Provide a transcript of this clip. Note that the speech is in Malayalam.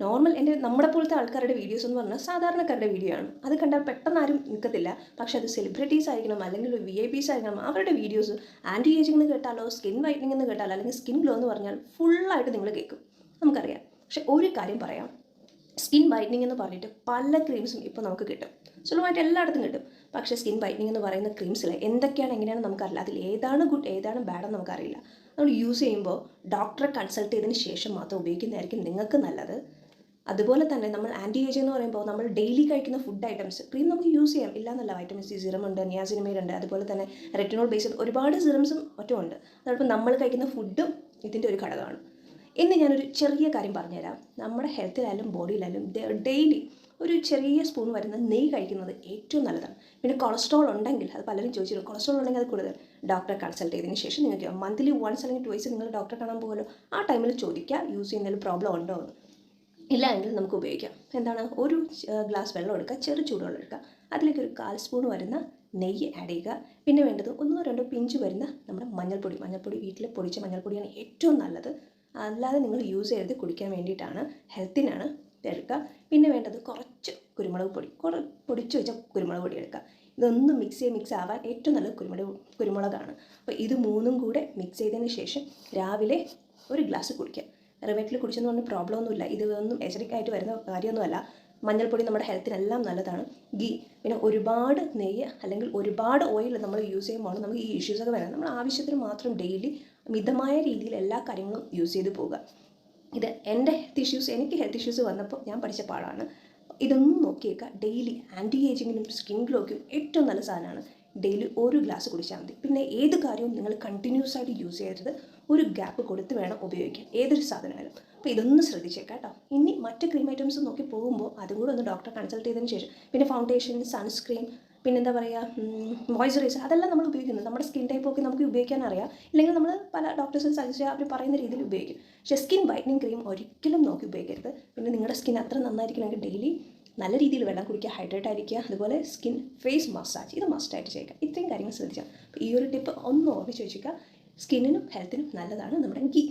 നോർമൽ എന്റെ നമ്മുടെ പോലത്തെ ആൾക്കാരുടെ വീഡിയോസ് എന്ന് പറഞ്ഞാൽ സാധാരണക്കാരുടെ വീഡിയോ ആണ്. അത് കണ്ടാൽ പെട്ടെന്ന് ആരും നിൽക്കത്തില്ല പക്ഷേ അത് സെലിബ്രിറ്റീസ് ആയിരിക്കണം അല്ലെങ്കിൽ വി ഐ പീസ് ആയിരിക്കണം അവരുടെ വീഡിയോസ് ആന്റി ഏജിംഗ് എന്ന് കേട്ടാലോ സ്കിൻ വൈറ്റനിങ് എന്ന് കേട്ടാലോ അല്ലെങ്കിൽ സ്കിൻ ഗ്ലോ എന്ന് പറഞ്ഞാൽ ഫുള്ളായിട്ട് നിങ്ങൾ കേൾക്കും. നമുക്കറിയാം. പക്ഷേ ഒരു കാര്യം പറയാം. സ്കിൻ വൈറ്റനിങ് എന്ന് പറഞ്ഞിട്ട് പല ക്രീംസും ഇപ്പോൾ നമുക്ക് കിട്ടും. സുലഭമായിട്ട് എല്ലായിടത്തും കിട്ടും. പക്ഷേ സ്കിൻ വൈറ്റനിങ് എന്ന് പറയുന്ന ക്രീംസിൽ എന്തൊക്കെയാണ് എങ്ങനെയാണ് നമുക്കറിയില്ല. അതിൽ ഏതാണ് ഗുഡ് ഏതാണ് ബാഡ് എന്ന് നമുക്കറിയില്ല. നമ്മൾ യൂസ് ചെയ്യുമ്പോൾ ഡോക്ടറെ കൺസൾട്ട് ചെയ്തതിന് ശേഷം മാത്രം ഉപയോഗിക്കുന്നതായിരിക്കും നിങ്ങൾക്ക് നല്ലത്. അതുപോലെ തന്നെ നമ്മൾ ആന്റി ഏജ് എന്ന് പറയുമ്പോൾ നമ്മൾ ഡെയിലി കഴിക്കുന്ന ഫുഡ് ഐറ്റംസ് ക്രീം നമുക്ക് യൂസ് ചെയ്യാം. ഇല്ല എന്നല്ല വൈറ്റമിൻ സി സിറം ഉണ്ട് നിയാസിനിമേഡ് ഉണ്ട് അതുപോലെ തന്നെ റെറ്റിനോൾ ബേസ്ഡ് ഒരുപാട് സിറംസും മറ്റും ഉണ്ട്. അതോടൊപ്പം നമ്മൾ കഴിക്കുന്ന ഫുഡും ഇതിന്റെ ഒരു ഘടകമാണ്. ഇന്ന് ഞാനൊരു ചെറിയ കാര്യം പറഞ്ഞുതരാം. നമ്മുടെ ഹെൽത്തിലായാലും ബോഡിയിലായാലും ഡെയിലി ഒരു ചെറിയ സ്പൂൺ വരുന്ന നെയ് കഴിക്കുന്നത് ഏറ്റവും നല്ലതാണ്. പിന്നെ കൊളസ്ട്രോൾ ഉണ്ടെങ്കിൽ അത് പലരും ചോദിച്ചിരുന്നു കൊളസ്ട്രോൾ ഉണ്ടെങ്കിൽ അത് കൂടുതൽ. ഡോക്ടറെ കൺസൾട്ട് ചെയ്തതിന് ശേഷം നിങ്ങൾക്ക് മന്ത്ലി വൺസ് അല്ലെങ്കിൽ ട്വൈസ് നിങ്ങൾ ഡോക്ടറെ കാണാൻ പോകുമല്ലോ ആ ടൈമിൽ ചോദിക്കുക യൂസ് ചെയ്യുന്നതിൽ പ്രോബ്ലം ഉണ്ടോ എന്ന്. ഇല്ല എങ്കിൽ നമുക്ക് ഉപയോഗിക്കാം. എന്താണ്? ഒരു ഗ്ലാസ് വെള്ളം എടുക്കുക ചെറു ചൂടുവെള്ളം എടുക്കുക. അതിലേക്ക് ഒരു കാൽ സ്പൂൺ വരുന്ന നെയ്യ് ആഡ് ചെയ്യുക. പിന്നെ വേണ്ടത് ഒന്നോ രണ്ടോ പിഞ്ച് വരുന്ന നമ്മുടെ മഞ്ഞൾപ്പൊടി. മഞ്ഞൾപ്പൊടി വീട്ടിൽ പൊടിച്ച മഞ്ഞൾപ്പൊടിയാണ് ഏറ്റവും നല്ലത്. അല്ലാതെ നിങ്ങൾ യൂസ് ചെയ്ത് കുടിക്കാൻ വേണ്ടിയിട്ടാണ്. ഹെൽത്തിനാണ് എടുക്കുക. പിന്നെ വേണ്ടത് കുറച്ച് കുരുമുളക് പൊടി. കുറേ പൊടിച്ച് വെച്ച കുരുമുളക് പൊടി എടുക്കുക. ഇതൊന്നും മിക്സ് ചെയ്ത് മിക്സ് ആവാൻ ഏറ്റവും നല്ലത് കുരുമുളക് കുരുമുളകാണ്. അപ്പോൾ ഇത് മൂന്നും കൂടെ മിക്സ് ചെയ്തതിന് ശേഷം രാവിലെ ഒരു ഗ്ലാസ് കുടിക്കുക. റിവേറ്റിൽ കുടിച്ചെന്ന് പറഞ്ഞാൽ പ്രോബ്ലം ഒന്നുമില്ല ഇത് ഒന്നും എസറിക് ആയിട്ട് വരുന്ന കാര്യമൊന്നുമല്ല. മഞ്ഞൾപ്പൊടി നമ്മുടെ ഹെൽത്തിനെല്ലാം നല്ലതാണ്. ഗീ പിന്നെ ഒരുപാട് നെയ്യ് അല്ലെങ്കിൽ ഒരുപാട് ഓയിൽ നമ്മൾ യൂസ് ചെയ്യുമ്പോൾ നമുക്ക് ഈ ഇഷ്യൂസൊക്കെ വരാം നമ്മൾ ആവശ്യത്തിന് മാത്രം ഡെയിലി മിതമായ രീതിയിൽ എല്ലാ കാര്യങ്ങളും യൂസ് ചെയ്ത് പോവുക. ഇത് എന്റെ ഹെൽത്ത് ഇഷ്യൂസ് എനിക്ക് ഹെൽത്ത് ഇഷ്യൂസ് വന്നപ്പോൾ ഞാൻ പഠിച്ച പാടാണ് ഇതൊന്നും നോക്കിയേക്കുക. ഡെയിലി ആന്റി ഏജിങ്ങിനും സ്കിൻ ഗ്ലോയ്ക്കും ഏറ്റവും നല്ല സാധനമാണ്. ഡെയിലി ഒരു ഗ്ലാസ് കുടിച്ചാൽ മതി. പിന്നെ ഏത് കാര്യവും നിങ്ങൾ കണ്ടിന്യൂസ് ആയിട്ട് യൂസ് ചെയ്യരുത്. ഒരു ഗ്യാപ്പ് കൊടുത്ത് വേണം ഉപയോഗിക്കാൻ. ഏതൊരു സാധനമായാലും. അപ്പോൾ ഇതൊന്ന് ശ്രദ്ധിച്ചേക്കാം കേട്ടോ. ഇനി മറ്റ് ക്രീം ഐറ്റംസ് നോക്കി പോകുമ്പോൾ അതും കൂടെ ഒന്ന് ഡോക്ടറെ കൺസൾട്ട് ചെയ്തതിന് ശേഷം. പിന്നെ ഫൗണ്ടേഷൻ സൺസ്ക്രീൻ പിന്നെന്താ പറയുക മോയ്സ്ചറൈസർ അതെല്ലാം നമ്മൾ ഉപയോഗിക്കുന്നത് നമ്മുടെ സ്കിൻ ടൈപ്പ് ഒക്കെ നമുക്ക് ഉപയോഗിക്കാൻ അറിയാം. ഇല്ലെങ്കിൽ നമ്മൾ പല ഡോക്ടേഴ്സും സജസ്റ്റ് ചെയ്യുക അവർ പറയുന്ന രീതിയിൽ ഉപയോഗിക്കും. പക്ഷേ സ്കിൻ വൈറ്റനിങ് ക്രീം ഒരിക്കലും നോക്കി ഉപയോഗിക്കരുത്. പിന്നെ നിങ്ങളുടെ സ്കിൻ അത്ര നന്നായിരിക്കണമെങ്കിൽ ഡെയിലി നല്ല രീതിയിൽ വെള്ളം കുടിക്കുക ഹൈഡ്രേറ്റ് ആയിരിക്കുക അതുപോലെ സ്കിൻ ഫേസ് മസാജ് ഇത് മസ്റ്റായിട്ട് ചെയ്യുക. ഇത്രയും കാര്യങ്ങൾ ശ്രദ്ധിച്ചാൽ ഈ ഒരു ടിപ്പ് ഒന്ന് ഓർമ്മിച്ച് വെച്ചിരിക്കുക സ്കിന്നിനും ഹെൽത്തിനും നല്ലതാണ് നമ്മുടെ ഗീ